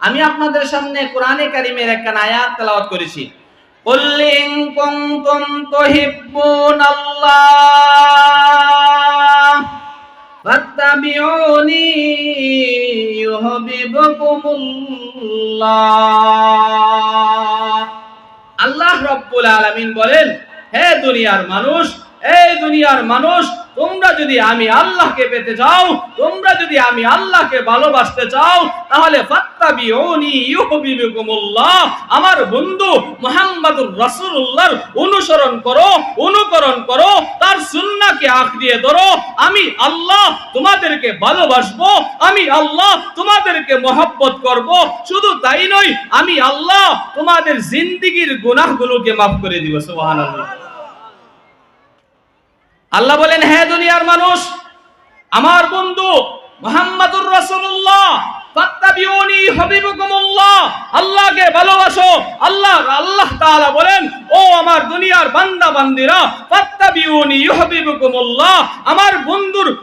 আমি আপনাদের সামনে কোরআনে কারিমের একটা আয়াত তেলাওয়াত করেছি قل إن كنتم تحبون الله فاتبعوني يحببكم الله আল্লাহ রব্বুল আলামিন বলেন হে দুনিয়ার মানুষ এই দুনিয়ার মানুষ, তোমরা যদি আমি আল্লাহকে পেতে চাও, তোমরা যদি আমি আল্লাহকে ভালোবাসতে চাও, তাহলে আমার বন্ধু মুহাম্মদুর রাসূলুল্লাহর অনুসরণ করো, অনুকরণ করো, তার সুন্নাহকে আঁকড়িয়ে ধরো। আমি আল্লাহ তোমাদেরকে ভালোবাসবো, আমি আল্লাহ তোমাদেরকে মহব্বত করব। শুধু তাই নয়, আমি আল্লাহ তোমাদের জিন্দিগির গুনাহগুলোকে মাফ করে দিব, সুবহানাল্লাহ। আল্লাহ বলেন হ্যাঁ দুনিয়ার মানুষ আমার বন্ধু মোহাম্মদুর হাবিবুকুমুল্লাহ আমার বন্ধুর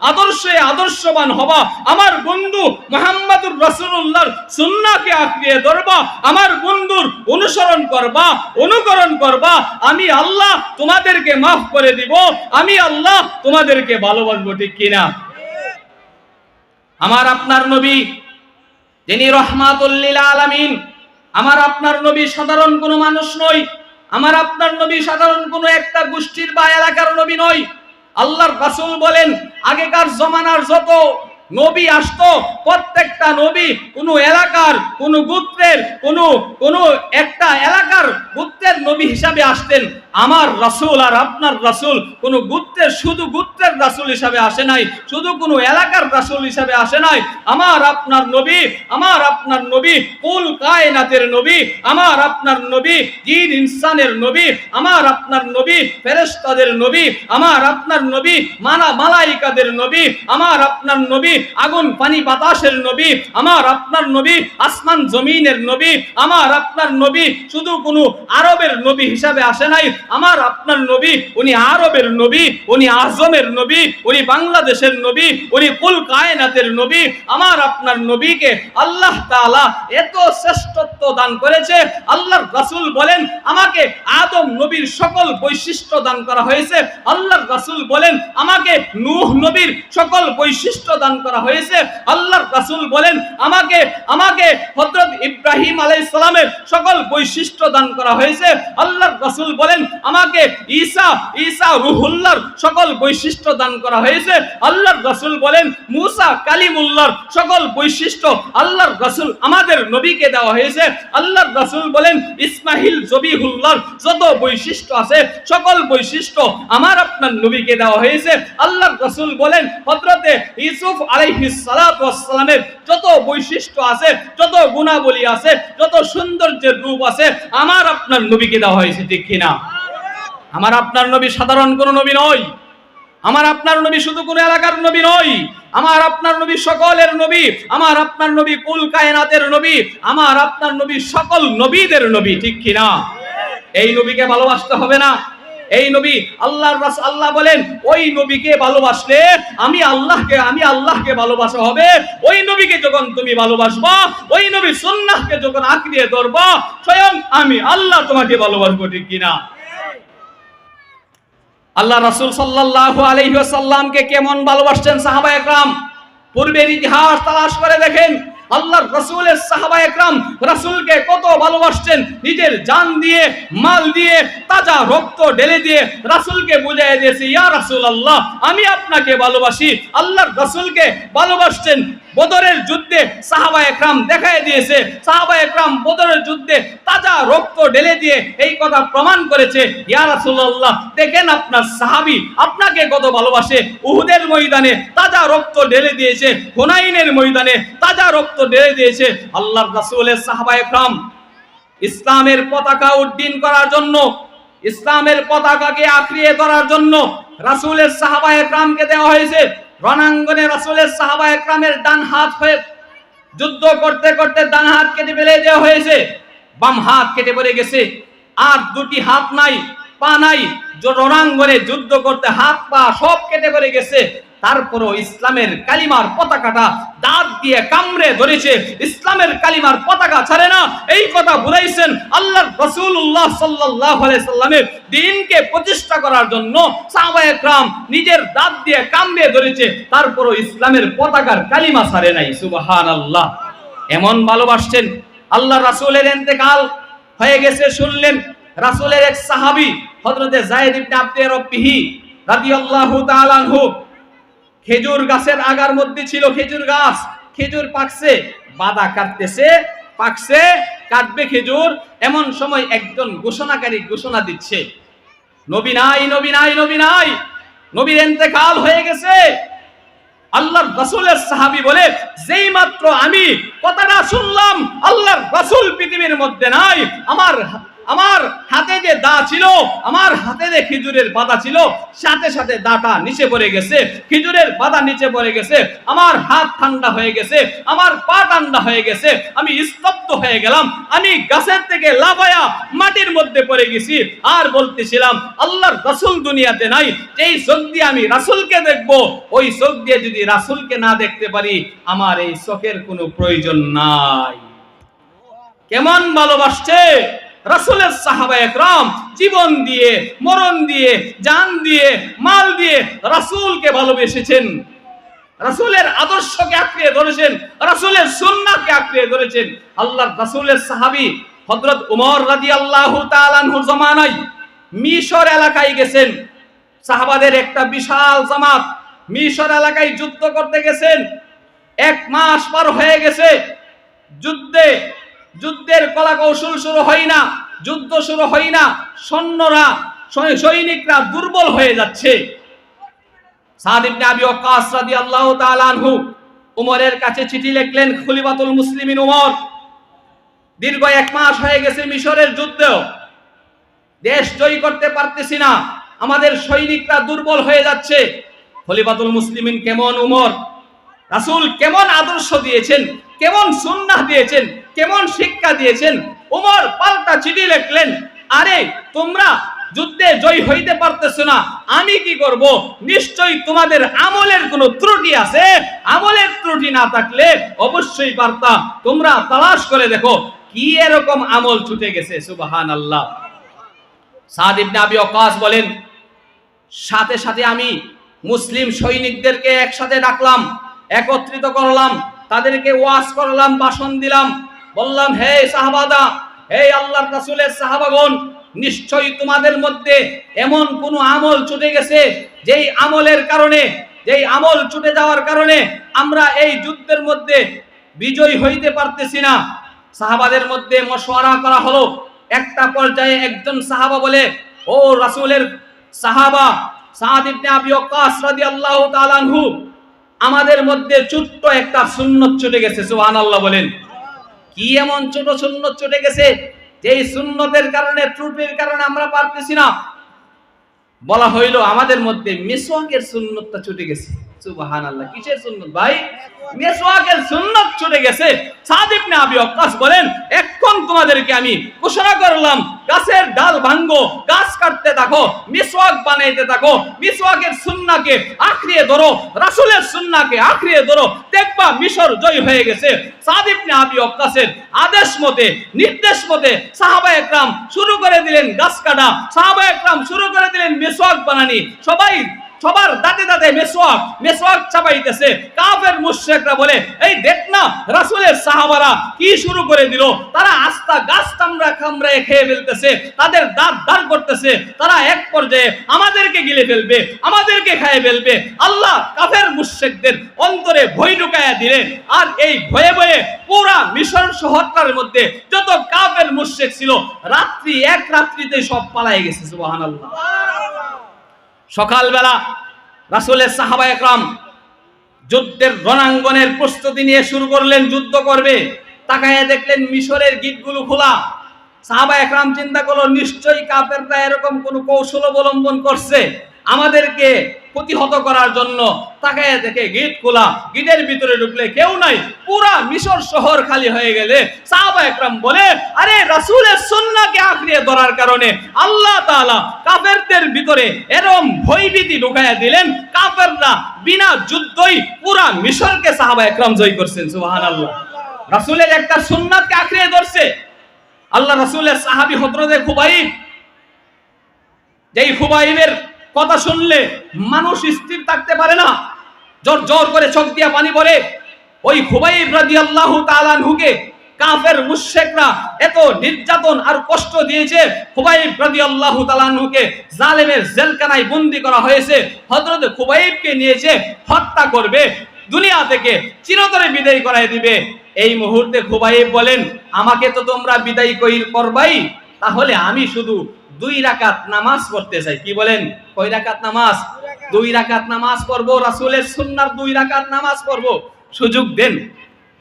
আদর্শে আদর্শবান হবা। আমার বন্ধু মুহাম্মদুর রাসূলুল্লাহর সুন্নাহকে আঁকড়িয়ে ধরবা। আমার বন্ধুর অনুসরণ করবা, অনুকরণ করবা। আমি আল্লাহ তোমাদেরকে মাফ করে দিব। আমি আল্লাহ তোমাদেরকে ভালোবাসবো, ঠিক কিনা? আমার আপনার নবী, যিনি রহমাতুল্লিল আলামিন, আমার আপনার নবী সাধারণ কোনো মানুষ নই আমার আপনার নবী সাধারণ কোনো একটা গোষ্ঠীর বা এলাকার নবী নয়। আল্লাহর রাসূল বলেন, আগেকার জমানার যত নবী আসতো, প্রত্যেকটা নবী কোন এলাকার, কোন গোত্রের, কোন কোন একটা এলাকার গোত্রের নবী হিসাবে আসতেন। আমার রাসূল আর আপনার রাসূল কোন গোত্রের, শুধু গোত্রের রাসূল হিসাবে আসে নাই, শুধু কোন এলাকার রাসূল হিসাবে আসে নাই। আমার আপনার নবী, আমার আপনার নবী, কুল কায়নাতের নবী, আমার আপনার নবী, জিন ইনসানের নবী, আমার আপনার নবী ফেরেস্তাদের নবী, আমার আপনার নবী মানা মালাইকাদের নবী, আমার আপনার নবী আগুন, পানি, বাতাসের নবী, আমার আপনার নবী, আসমান, জমিনের নবী, আমার আপনার নবী, শুধু কোনো আরবের নবী হিসাবে আসে নাই, আমার আপনার নবী, উনি আরবের নবী, উনি আজমের নবী, উনি বাংলাদেশের নবী, উনি কুল কায়নাতের নবী, আমার আপনার নবীকে আল্লাহ তাআলা এত শ্রেষ্ঠত্ব দান করেছে, আল্লাহর রাসূল বলেন, আমাকে আদম নবীর সকল বৈশিষ্ট্য দান করা হয়েছে, আল্লাহর রাসূল বলেন, আমাকে নূহ নবীর সকল বৈশিষ্ট্য দান করা হয়েছে, আল্লাহর রাসূল বলেন, আমাকে আমাকে হযরত ইব্রাহিম আলাইহিস সালামের সকল বৈশিষ্ট্য দান করা হয়েছে। আল্লাহর রাসূল বলেন, আমাকে ঈসা ঈসা রুহুল্লাহর সকল বৈশিষ্ট্য দান করা হয়েছে। আল্লাহর রাসূল বলেন, মুসা কালিমুল্লাহর সকল বৈশিষ্ট্য আল্লাহর রাসূল আমাদের নবীকে দেওয়া হয়েছে। আল্লাহর রাসূল বলেন ইসমাহিল জবিহুল্লাহর যত বৈশিষ্ট্য আছে, সকল বৈশিষ্ট্য আমার আপনার নবীকে দেওয়া হয়েছে। আল্লাহর রাসূল বলেন, হযরতে ইউসুফ আলাইহিস সালাতু যত বৈশিষ্ট্য আছে, যত গুণাবলী আছে, যত সৌন্দর্যের রূপ আছে, আমার আপনার নবীকে দেওয়া হয়েছে, ঠিক কিনা? আমার আপনার নবী সাধারণ কোন নবী নয়। আমার আপনার নবী শুধু কোন এলাকার নবী নয়। আমার আপনার নবী সকলের নবী। আমার আপনার নবী কুল কায়নাতের নবী। আমার আপনার নবী সকল নবীদের নবী, ঠিক কিনা? এই নবীকে ভালোবাসতে হবে না। এই নবী, আল্লাহর রাস, আল্লাহ বলেন, ওই নবীকে ভালোবাসলে আমি আল্লাহকে আমি আল্লাহকে ভালোবাসা হবে। ওই নবীকে যখন তুমি ভালোবাসবা, ওই নবী সুন্নাহকে যখন আঁকড়িয়ে ধরবা, স্বয়ং আমি আল্লাহ তোমাকে ভালোবাসবো, ঠিক কিনা? আল্লাহ রাসূল সাল্লাল্লাহু আলাইহি ওয়াসাল্লামকে কেমন ভালোবাসতেন সাহাবা একরাম পূর্বের ইতিহাস তালাশ করে দেখেন আল্লাহর রসুলের সাহাবা একরাম রসুলকে কত ভালোবাসছেন নিজের জান দিয়ে, মাল দিয়ে, তাজা রক্ত ঢেলে দিয়ে রাসুলকে বুঝাই দিয়েছে, ইয়া রাসুল আল্লাহ আমি আপনাকে ভালোবাসি। আল্লাহর রসুলকে ভালোবাসতেন বদরের যুদ্ধে সাহাবা একরাম দেখায় দিয়েছে। সাহাবা একরাম বদরের যুদ্ধে তাজা রক্ত ঢেলে দিয়ে এই কথা প্রমাণ করেছে। ইয়া রাসূলুল্লাহ, দেখেন আপনার সাহাবী আপনাকে কত ভালোবাসে। উহুদের ময়দানে তাজা রক্ত ঢেলে দিয়েছে। হুনাইনের ময়দানে তাজা রক্ত ঢেলে দিয়েছে। আল্লাহর রাসূলের সাহাবা একরাম, ইসলামের পতাকা উড্ডীন করার জন্য, ইসলামের পতাকাকে আঁকড়িয়ে ধরার জন্য রাসূলের সাহাবা একরামকে দেওয়া হয়েছে। রণাঙ্গনে রাসুলের সাহাবা একরামের ডান হাত হয়ে যুদ্ধ করতে করতে ডান হাত কেটে ফেলে দেওয়া হয়েছে। বাম হাত কেটে পড়ে গেছে। আর দুটি হাত নাই, পা নাই রণাঙ্গনে যুদ্ধ করতে হাত, পা সব কেটে পড়ে গেছে। তারপরও ইসলামের কালিমার পতাকাটা দাঁত দিয়ে কামড়ে ধরেছে। ইসলামের কালিমার পতাকা ছাড়ে না। এই কথা বুঝাইছেন আল্লাহ রসুল্লাহ সাল্লাহ সাল্লামের দিনকে প্রতিষ্ঠা করার জন্য সাহাবায়ে একরাম নিজের দাঁত দিয়ে কামড়ে ধরেছে। তারপরও ইসলামের পতাকার কালিমা ছাড়ে নাই। সুবাহান আল্লাহ এমন ভালোবাসছেন আল্লাহ রাসূলের ইন্তেকাল হয়ে গেছে, শুনলেন। রাসূলের এক সাহাবী হযরতে যায়েদ ইবনে আব্দে রব্বিহি রাদিয়াল্লাহু তাআলা আনহু খেজুর গাছের আগার মধ্যে ছিল খেজুর গাছ। খেজুর পাকছে বাদা কাটতেছে, পাকছে, কাটবে খেজুর। এমন সময় একজন ঘোষণাকারী ঘোষণা দিচ্ছে। নবী নাই নবী নাই নবী নাই। নবীর এন্তেকাল হয়ে গেছে। আল্লাহর রাসূলের সাহাবী বলে, যেই মাত্র আমি কথাটা শুনলাম, আল্লাহর রাসূল পৃথিবীর মধ্যে নাই, আমার আমার হাতে যে দা ছিল, আমার হাতে যে খেজুরের বাদা ছিল, সাথে সাথে দাটা নিচে পড়ে গেছে, খেজুরের বাদা নিচে পড়ে গেছে, আমার হাত ঠান্ডা হয়ে গেছে, আমার পা ঠান্ডা হয়ে গেছে, আমি স্তব্ধ হয়ে গেলাম, আমি গাছের থেকে লাফায়া মাটির মধ্যে পড়ে গেছি, আর বলতেছিলাম, আল্লাহর রাসুল দুনিয়াতে নাই এই চোখ দিয়ে আমি রাসূলকে দেখব, ওই চোখ দিয়ে যদি রাসুলকে না দেখতে পারি, আমার এই চোখের কোনো প্রয়োজন নাই। কেমন ভালোবাসছে? রাসূলের সাহাবা একরম জীবন দিয়ে, মরণ দিয়ে, জান দিয়ে, মাল দিয়ে রাসূলকে ভালোবেসেছেন। রাসূলের আদর্শকে আঁকড়ে ধরেছেন, রাসূলের সুন্নাহকে আঁকড়ে ধরেছেন। আল্লাহ রাসূলের সাহাবী হযরত উমর রাদিয়াল্লাহু তাআলা আনহুর জামানায় মিশর এলাকায় গেছেন। সাহাবাদের একটা বিশাল জামাত মিশর এলাকায় যুদ্ধ করতে গেছেন। এক মাস পার হয়ে গেছে। যুদ্ধে যুদ্ধের কলা কৌশল শুরু হয় না, যুদ্ধ শুরু হয় না, সৈন্যরা সৈনিকরা দুর্বল হয়ে যাচ্ছে। উমরের কাছে চিঠি লিখলেন, খলিফাতুল মুসলিমিন উমর, দীর্ঘ এক মাস হয়ে গেছে মিশরের যুদ্ধ দেশ জয় করতে পারতেছি না, আমাদের সৈনিকরা দুর্বল হয়ে যাচ্ছে। খলিফাতুল মুসলিমিন কেমন উমর? রাসূল কেমন আদর্শ দিয়েছেন, কেমন সুন্নাহ দিয়েছেন, কেমন শিক্ষা দিয়েছেন, উমর পাল্টা চিঠি লিখলেন, আরে তোমরা যুদ্ধে জয় হইতে পারতেছ না, আমি কি করব? নিশ্চয়ই তোমাদের আমলের কোনো ত্রুটি আছে। আমলের ত্রুটি না থাকলে অবশ্যই পারতা তোমরা তালাশ করে দেখো, কি এরকম আমল ছুটে গেছে সুবাহান আল্লাহ সাদ ইবনে আবি বলেন, সাথে সাথে আমি মুসলিম সৈনিকদেরকে একসাথে ডাকলাম একত্রিত করলাম, তাদেরকে ওয়াজ করলাম, ভাষণ দিলাম। বললাম, হে সাহাবাদা, হে আল্লাহর রাসূলের সাহাবাগণ, নিশ্চয়ই তোমাদের মধ্যে এমন কোন আমল ছুটে গেছে, যেই আমলের কারণে, যেই আমল ছুটে যাওয়ার কারণে আমরা এই যুদ্ধের মধ্যে বিজয় হইতে পারতেছি না? সাহাবাদের মধ্যে মশওয়ারা করা হলো। একটা পর্যায়ে একজন সাহাবা বলে, ও রাসূলের সাহাবা, সাদ ইবনে আবি ওয়াক্কাস রাদিয়াল্লাহু তাআলা আনহু আমাদের মধ্যে ছোট্ট একটা সুন্নত ছুটে গেছে, সুবহানাল্লাহ বলেন। কি এমন ছোট সুন্নত ছুটে গেছে? যেই সুন্নতের কারণে, ত্রুটির কারণে আমরা পারতেছি না। বলা হইল আমাদের মধ্যে মিসওয়াকের সুন্নতটা ছুটে গেছে। কিসের ভাই? গেছে। সাদ ইবনে আবি ওয়াক্কাস বলেন, এখন তোমাদেরকে আমি ঘোষণা করলাম, গাছের ডাল ভাঙ্গো গাছ কাটতে থাকো, মিসওয়াক বানাইতে থাকো, মিসওয়াকের সুন্নাহকে আঁকড়িয়ে ধরো, রাসূলের সুন্নাহকে আঁকড়িয়ে ধরো, দেখবা মিশর জয় হয়ে গেছে। সাদ ইবনে আবি ওয়াক্কাসের আদেশ মতে, নির্দেশ মতে সাহাবা একরাম শুরু করে দিলেন গাছ কাটা। সাহাবা একরাম শুরু করে দিলেন মিসওয়াক বানানি। সবাই সবার দাঁতে দাঁতে মেসওয়াক মেসওয়াক চাপাইতেছে কাফের মুশরিকরা বলে, এই দেখ না, রাসূলের সাহাবারা কি শুরু করে দিল? তারা আস্তা গাছ কামড়া কামড়ায় খেয়ে ফেলতেছে, তাদের দাঁত দাঁড় করতেছে, তারা এক পর্যায়ে আমাদেরকে গিলে ফেলবে, আমাদেরকে খায় ফেলবে। আল্লাহ কাফের মুশরিকদের অন্তরে ভয় ঢুকায়া দিলেন। আর এই ভয়ে ভয়ে পুরা মিশর শহরটার মধ্যে যত কাফের মুশরিক ছিল, রাত্রি এক রাত্রিতে সব পালায়ে গেছে, সুবহানাল্লাহ। সকালবেলা রাসুলের সাহাবা একরাম যুদ্ধের রণাঙ্গনের প্রস্তুতি নিয়ে শুরু করলেন, যুদ্ধ করবে। তাকায় দেখলেন মিশরের গিটগুলো খোলা। সাহাবা একরাম চিন্তা করল, নিশ্চয়ই কাপের এরকম কোনো কৌশল অবলম্বন করছে। আমাদেরকে প্রতিহত করার জন্য তাকায় দেখে গেট খোলা, গেটের ভিতরে ঢুকলে কেউ নাই। পুরা মিশর শহর খালি হয়ে গেলে সাহাবা একরাম বলে, আরে রাসূলের সুন্নাহকে আঁকড়িয়ে ধরার কারণে আল্লাহ তাআলা কাফেরদের ভিতরে এরম ভয়ভীতি ঢুকাইয়া দিলেন। কাফেররা বিনা যুদ্ধই পুরা মিশরকে সাহাবা একরাম জয় করছেন, সুবহানাল্লাহ। রাসূলের একটা সুন্নাতকে আঁকড়িয়ে ধরছে। আল্লাহ রাসূলের সাহাবী হযরতে খুবাইব, যেই খুবাইবের কথা শুনলে মানুষ স্থির থাকতে পারে না। জোর জোর করে চোখ দিয়া পানি পড়ে। ওই খুবাইব রাদিয়াল্লাহু তাআলা আনহুকে কাফের মুশরিকরা এত নির্যাতন আর কষ্ট দিয়েছে। খুবাইব রাদিয়াল্লাহু তাআলা আনহুকে জালেমের জেলখানায় বন্দী করা হয়েছে। হযরত খুবাইবকে নিয়েছে, হত্যা করবে, দুনিয়া থেকে চিরতরে বিদায় করায় দিবে। এই মুহূর্তে খুবাইব বলেন, আমাকে তো তোমরা বিদায় কই করবাই, তাহলে আমি শুধু দুই রাকাত নামাজ পড়তে চাই। কি বলেন? কয় রাকাত নামাজ? দুই রাকাত। নামাজ পড়ব রাসূলের সুন্নার দুই রাকাত নামাজ পড়ব। সুযোগ দেন।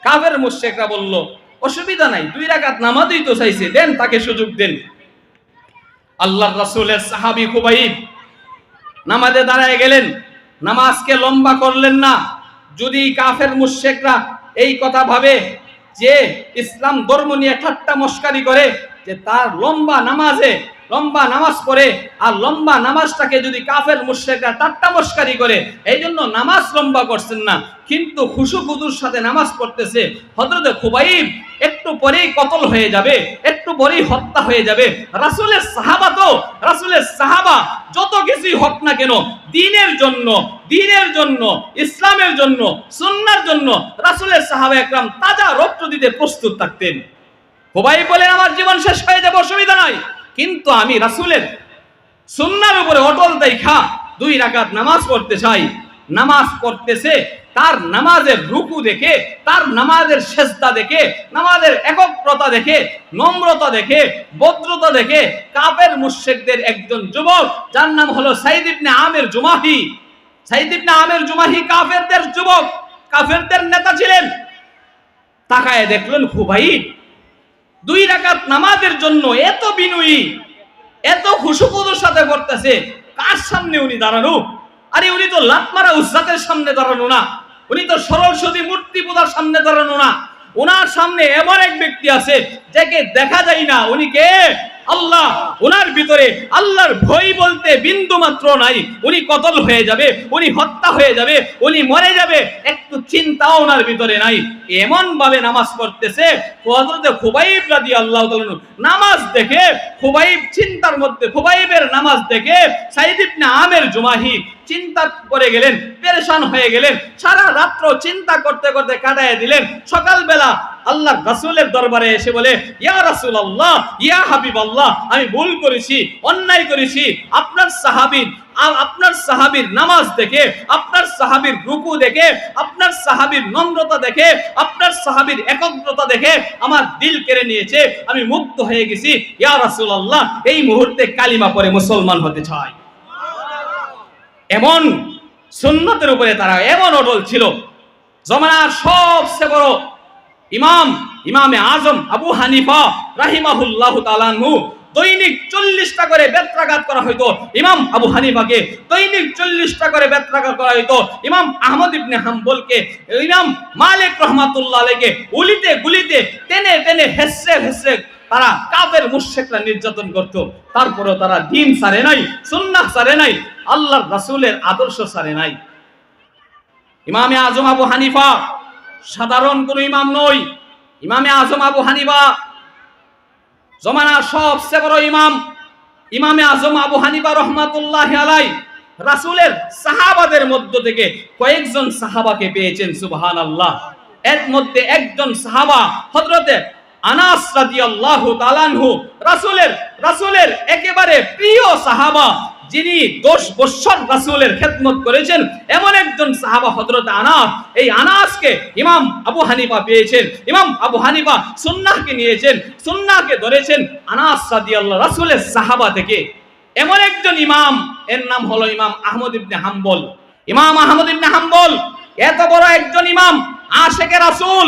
কাফের মুশরিকরা বলল অসুবিধা নাই দুই রাকাত নামাজই তো চাইছে দেন তাকে সুযোগ দেন। আল্লাহর রাসূলের সাহাবি খুবাইব নামাজে দাঁড়ায় গেলেন। নামাজকে লম্বা করলেন না। যদি কাফের মুশরিকরা এই কথা ভাবে যে ইসলাম ধর্ম নিয়ে ঠাট্টা মস্কারি করে যে তার লম্বা নামাজে, লম্বা নামাজ পড়ে আর লম্বা নামাজটাকে যদি কাফের মুশরিকরা মস্কারি করে, এই জন্য নামাজ লম্বা করছেন না। কিন্তু খুশু খুদুর সাথে নামাজ পড়তেছে। হযরতে খুবাইব একটু পরেই কতল হয়ে যাবে, একটু পরেই হত্যা হয়ে যাবে। রাসূলের সাহাবা তো, রাসূলের সাহাবা যত কিছুই হোক না কেন, দিনের জন্য দিনের জন্য, ইসলামের জন্য, সুন্নার জন্য রাসূলের সাহাবা একরাম তাজা রক্ত দিতে প্রস্তুত থাকতেন। খুবাই বলেন, আমার জীবন শেষ হয়ে যাবে, অসুবিধা নাই কিন্তু আমি রাসুলের সুন্নার উপরে অটল দেখা, দুই রাকাত নামাজ পড়তে চাই। নামাজ পড়তেছে, তার নামাজের রুকু দেখে, তার নামাজের সেজদা দেখে, নামাজের একগ্রতা দেখে, নম্রতা দেখে, ভদ্রতা দেখে, কাফের মুশরিকদের একজন যুবক, যার নাম হলো সাইদ আমির জুমাহি। সাইদ আমির জুমাহি কাফেরদের যুবক, কাফেরদের নেতা ছিলেন। তাকায় দেখলেন খুবাইব দুই রাকাত নামাজের জন্য এত বিনয়ী, এত খুশুকুদুর সাথে করতেছে, কার সামনে উনি দাঁড়ানো? আরে উনি তো লাতমারা উজ্জাতের সামনে দাঁড়ানো না, উনি তো সরস্বতী মূর্তি পূজার সামনে দাঁড়ানো না। ওনার সামনে এমন এক ব্যক্তি আছে, যাকে দেখা যায় না। উনি কে? আল্লাহ ওনার ভিতরে আল্লাহর ভয় বলতে বিন্দু মাত্র নাই। উনি কতল হয়ে যাবে, উনি হত্যা হয়ে যাবে, উনি মরে যাবে, একটু চিন্তাও ওনার ভিতরে নাই। এমন ভাবে নামাজ পড়তেছে হযরতে খুবাইব রাদিয়াল্লাহু তাআলা নামাজ দেখে, খুবাইব চিন্তার মধ্যে, খুবাইবের নামাজ দেখে সাইদ ইবনে আমের জুমাহি চিন্তা করে গেলেন, পেরেশান হয়ে গেলেন, সারা রাত্র চিন্তা করতে করতে কাটায় দিলেন, সকালবেলা আল্লাহ রাসূলের দরবারে এসে বলে, ইয়া রাসুল আল্লাহ ইয়া হাবিবাল্লাহ, আমি ভুল করেছি, অন্যায় করেছি। আপনার সাহাবীর আপনার সাহাবীর নামাজ দেখে, আপনার সাহাবীর রুকু দেখে, আপনার সাহাবীর নম্রতা দেখে, আপনার সাহাবীর একগ্রতা দেখে আমার দিল কেড়ে নিয়েছে। আমি মুক্ত হয়ে গেছি। ইয়া রাসুল আল্লাহ এই মুহূর্তে কালিমা পরে মুসলমান হতে চাই। এমন সুন্নতের উপরে তারা এমন অটল ছিল। জমানার সবচেয়ে বড় ইমাম, ইমামে আজম আবু হানিফা রাহিমাহুল্লাহ তালানহু দৈনিক চল্লিশটা করে বেত্রাঘাত করা হইতো। ইমাম আবু হানিফাকে দৈনিক চল্লিশটা করে বেত্রাঘাত করা হইতো। ইমাম আহমদ ইবনে হাম্বলকে, ইমাম মালিক রহমাতুল্লাহ আলাইকে উলিতে গুলিতে টেনে টেনে হেসরে হেসরে তারা কাফের মুশরিকরা নির্যাতন করত। তারপরেও তারা দিন সারে নাই, সুন্নাহ সারে নাই, আল্লাহর রাসূলের আদর্শ সারে নাই। ইমামে আজম আবু হানিফা সাধারণ কোন ইমাম নই। ইমামে আজম আবু হানিবা জমানার সবচেয়ে বড় ইমাম। ইমামে আজম আবু হানিবা রহমাতুল্লাহ আলাই রাসুলের সাহাবাদের মধ্য থেকে কয়েকজন সাহাবাকে পেয়েছেন সুবহান আল্লাহ এর মধ্যে একজন সাহাবা হযরতে আনাস রাদিয়াল্লাহু তাআলাহু রাসূলের রাসূলের একেবারে প্রিয় সাহাবা, যিনি দশ বৎসর রাসূলের খেদমত করেছেন, এমন একজন সাহাবা হযরত আনাস। এই আনাসকে ইমাম আবু হানিফা পেয়েছেন, ইমাম আবু হানিফা সুন্নাহকে নিয়েছেন, সুন্নাহকে ধরেছেন আনাস রাদিয়াল্লাহু, রাসূলের সাহাবা থেকে। এমন একজন ইমাম, এর নাম হলো ইমাম আহমদ ইবনে হাম্বল। ইমাম আহমদ ইবনে হাম্বল, এত বড় একজন ইমাম, আশেকে রাসূল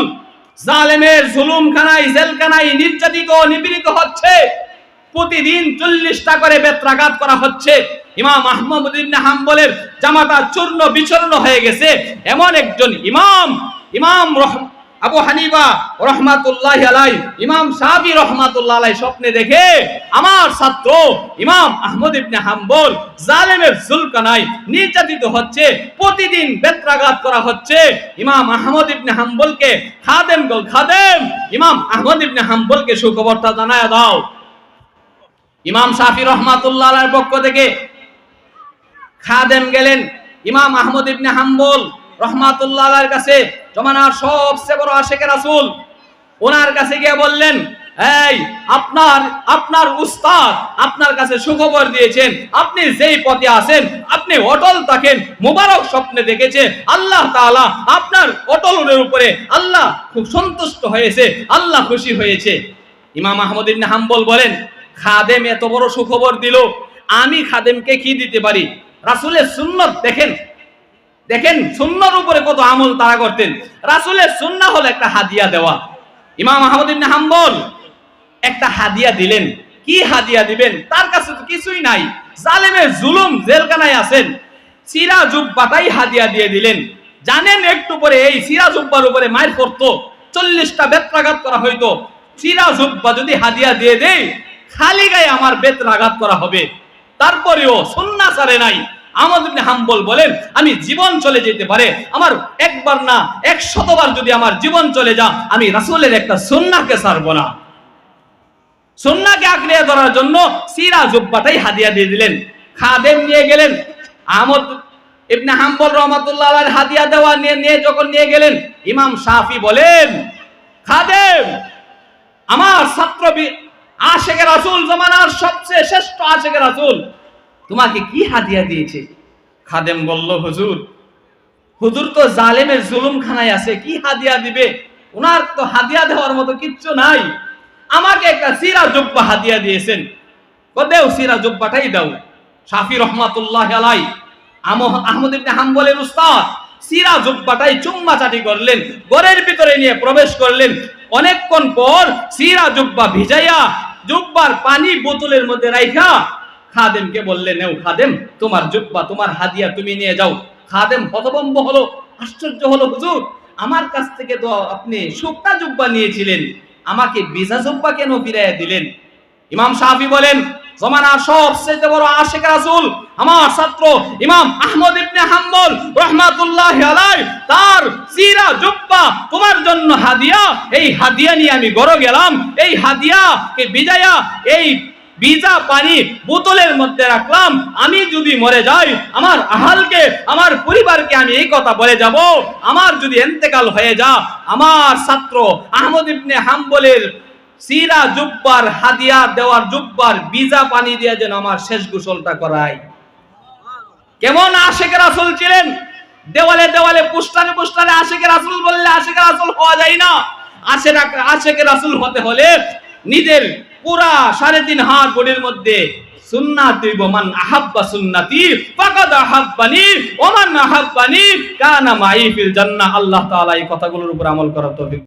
জালেমের জুলুম খানায় জেলখানায় নির্যাতিত, নিপীড়িত হচ্ছে। প্রতিদিন চল্লিশটা করে বেত্রাঘাত করা হচ্ছে। ইমাম আহমদ ইবনে হাম্বলের জামাতা চূর্ণ বিচূর্ণ হয়ে গেছে। এমন একজন ইমাম ইমাম রহ- আবু হানিফা রহমাতুল্লাহ আলাই ইমাম সাহাবি রহমাতুল্লাহ আলাই স্বপ্নে দেখে আমার ছাত্র ইমাম আহমদ ইবনে হাম্বল জালেমের জুলকানায় নির্যাতিত হচ্ছে, প্রতিদিন বেত্রাঘাত করা হচ্ছে। ইমাম আহমদ ইবনে হাম্বলকে খাদেম গো খাদেম, ইমাম আহমদ ইবনে হাম্বলকে সুখবরটা জানায় দাও। ইমাম শাফি রহমাতুল্লাহ আলাইহির পক্ষ থেকে খাদেম গেলেন ইমাম আহমদ ইবনে হাম্বল রহমাতুল্লাহ আলাইহির কাছে। জমানার সবচেয়ে বড় আশেকে রাসূল ওনার কাছে গিয়ে বললেন, এই, আপনার আপনার উস্তাদ আপনার কাছে সুখবর দিয়েছেন, আপনি যেই পথে আছেন, আপনি অটল থাকেন, মুবারক স্বপ্নে দেখেছে আল্লাহ তাআলা আপনার অটলের উপরে আল্লাহ খুব সন্তুষ্ট হয়েছে, আল্লাহ খুশি হয়েছে। ইমাম আহমদ ইবনে হাম্বল বলেন, খাদেম এত বড় সুখবর দিল, আমি খাদেমকে কি দিতে পারি? রাসূলের সুন্নত দেখেন দেখেন সুন্নার উপরে কত আমল তারা করতেন। রাসুলের সুন্নাহ হলো একটা হাদিয়া দেওয়া। ইমাম আহমদ ইবনে হাম্বল একটা হাদিয়া দিলেন। কি হাদিয়া দিবেন? তার কাছে তো কিছুই নাই। জালেমের জুলুম জেলখানায় আছেন। সিরা জুব্বাটাই হাদিয়া দিয়ে দিলেন। জানেন একটু পরে এই সিরা জুব্বার উপরে মায়ের পড়তো চল্লিশটা বেত্রাঘাত করা হইতো। সিরা জুব্বা যদি হাদিয়া দিয়ে দেই, খালি গায়ে আমার বেত্রাঘাত করা হবে। তারপরেও সন্না সারে নাই। ইবনে হাম্বল বলেন, আমি জীবন চলে যেতে পারে। আমার একবার না, এক শতবার যদি আমার জীবন চলে যা, আমি রাসূলের একটা ছাড়বো না। ধরার জন্য সিরা জুব্বাটাই হাদিয়া দিয়ে দিলেন। খাদেম নিয়ে গেলেন। ইবনে হাম্বল হাদিয়া দেওয়া নিয়ে নিয়ে যখন নিয়ে গেলেন, ইমাম শাফি বলেন, খাদেম, আমার ছাত্র বি- আশেকে রাসূল, জমানার সবচেয়ে শ্রেষ্ঠ আশেকে রাসূল। তোমাকে কি হাদিয়া দিয়েছে? খাদেম বলল হুজুর হুজুর তো জালেমের জুলুম খানায় আছে কি হাদিয়া দিবে? ওনার তো হাদিয়া দেওয়ার মতো কিচ্ছু নাই। আমাকে একটা সিরা জুব্বা হাদিয়া দিয়েছেন। দেও সিরা জুব্বাটাই দাও। শাফি রহমাতুল্লাহ আলাই আহমদ ইবনে হাম্বলের উস্তাদ সিরা জুব্বাটাই চুম্মা চাটি করলেন ঘরের ভিতরে নিয়ে প্রবেশ করলেন। অনেকক্ষণ পর সিরা জুব্বা ভিজাইয়া জুব্বার পানি বোতলের মধ্যে রাইখা খাদেমকে বললেন নেও খাদেম, তোমার জুব্বা তোমার হাদিয়া তুমি নিয়ে যাও। খাদেম হতভম্ব হলো, আশ্চর্য হলো, হুজুর, আমার কাছ থেকে তো আপনি শুকনা জুব্বা নিয়েছিলেন, আমাকে বিজা জুব্বা কেন ফিরাইয়া দিলেন? ইমাম শাফি বলেন, জমানার সবচেয়ে বড় আশেক রাসূল, আমার ছাত্র ইমাম আহমদ ইবনে হাম্বল রহমাতুল্লাহ আলাই তার সিরা জুব্বা তোমার জন্য হাদিয়া, এই হাদিয়া নিয়ে আমি গড় গেলাম, এই হাদিয়া কে বিজায়া এই ভিজা পানি বোতলের মধ্যে রাখলাম, আমি যদি মরে যাই, আমার আহালকে, আমার পরিবারকে আমি এই কথা বলে যাব, আমার যদি এন্তেকাল হয়ে যা, আমার ছাত্র আহমদ ইবনে হাম্বলের সিরা জুব্বার, হাদিয়া দেওয়ার জুব্বার, ভিজা পানি দিয়ে যেন আমার শেষ গোসলটা করাই কেমন আশেকের রাসূল ছিলেন? দেওয়ালে দেওয়ালে, পোস্টারে পোস্টারে আশেকের রাসূল বললে আশেকের রাসূল হওয়া যায় না। আশের আশেকের রাসূল হতে হলে নিজের পুরা সাড়ে তিন হাত বডির মধ্যে সুন্নাতি আহাব্বা আহাব্বানি, ওমান আল্লাহ এই কথাগুলোর উপর আমল করার তৌফিক